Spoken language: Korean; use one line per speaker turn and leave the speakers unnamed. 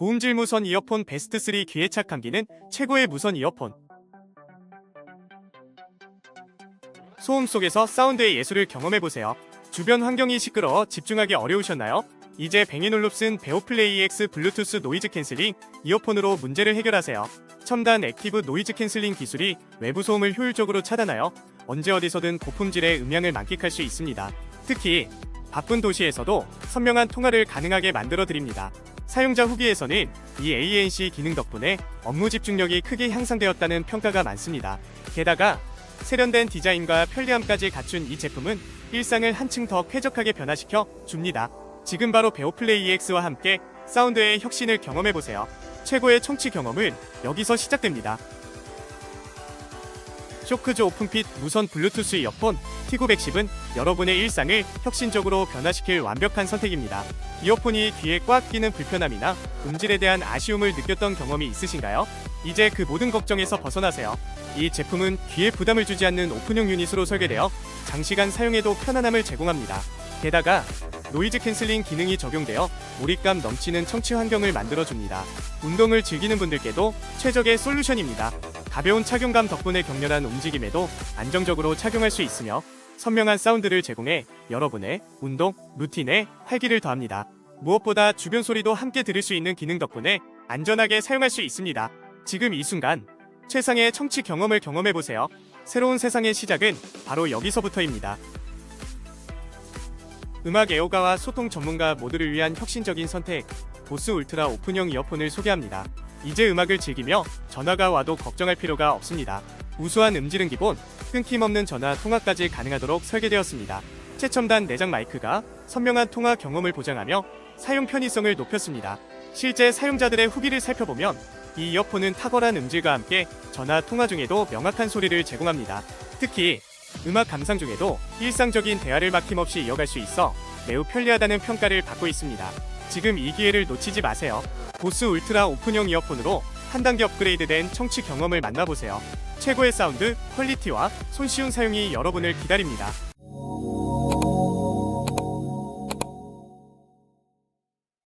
고음질 무선 이어폰 베스트 3 귀에 착함기는 최고의 무선 이어폰. 소음 속에서 사운드의 예술을 경험해보세요. 주변 환경이 시끄러워 집중하기 어려우셨나요? 이제 뱅이놀룹슨 베오플레이 X 블루투스 노이즈 캔슬링 이어폰으로 문제를 해결하세요. 첨단 액티브 노이즈 캔슬링 기술이 외부 소음을 효율적으로 차단하여 언제 어디서든 고품질의 음향을 만끽할 수 있습니다. 특히 바쁜 도시에서도 선명한 통화를 가능하게 만들어 드립니다. 사용자 후기에서는 이 ANC 기능 덕분에 업무 집중력이 크게 향상되었다는 평가가 많습니다. 게다가 세련된 디자인과 편리함까지 갖춘 이 제품은 일상을 한층 더 쾌적하게 변화시켜 줍니다. 지금 바로 베오플레이 EX와 함께 사운드의 혁신을 경험해보세요. 최고의 청취 경험은 여기서 시작됩니다. 쇼크즈 오픈핏 무선 블루투스 이어폰 T910은 여러분의 일상을 혁신적으로 변화시킬 완벽한 선택입니다. 이어폰이 귀에 꽉 끼는 불편함이나 음질에 대한 아쉬움을 느꼈던 경험이 있으신가요? 이제 그 모든 걱정에서 벗어나세요. 이 제품은 귀에 부담을 주지 않는 오픈형 유닛으로 설계되어 장시간 사용해도 편안함을 제공합니다. 게다가 노이즈 캔슬링 기능이 적용되어 몰입감 넘치는 청취 환경을 만들어줍니다. 운동을 즐기는 분들께도 최적의 솔루션입니다. 가벼운 착용감 덕분에 격렬한 움직임에도 안정적으로 착용할 수 있으며 선명한 사운드를 제공해 여러분의 운동, 루틴에 활기를 더합니다. 무엇보다 주변 소리도 함께 들을 수 있는 기능 덕분에 안전하게 사용할 수 있습니다. 지금 이 순간 최상의 청취 경험을 경험해보세요. 새로운 세상의 시작은 바로 여기서부터입니다. 음악 애호가와 소통 전문가 모두를 위한 혁신적인 선택, 보스 울트라 오픈형 이어폰을 소개합니다. 이제 음악을 즐기며 전화가 와도 걱정할 필요가 없습니다. 우수한 음질은 기본, 끊김없는 전화 통화까지 가능하도록 설계되었습니다. 최첨단 내장 마이크가 선명한 통화 경험을 보장하며 사용 편의성을 높였습니다. 실제 사용자들의 후기를 살펴보면 이 이어폰은 탁월한 음질과 함께 전화 통화 중에도 명확한 소리를 제공합니다. 특히 음악 감상 중에도 일상적인 대화를 막힘없이 이어갈 수 있어 매우 편리하다는 평가를 받고 있습니다. 지금 이 기회를 놓치지 마세요. 보스 울트라 오픈형 이어폰으로 한 단계 업그레이드된 청취 경험을 만나보세요. 최고의 사운드, 퀄리티와 손쉬운 사용이 여러분을 기다립니다.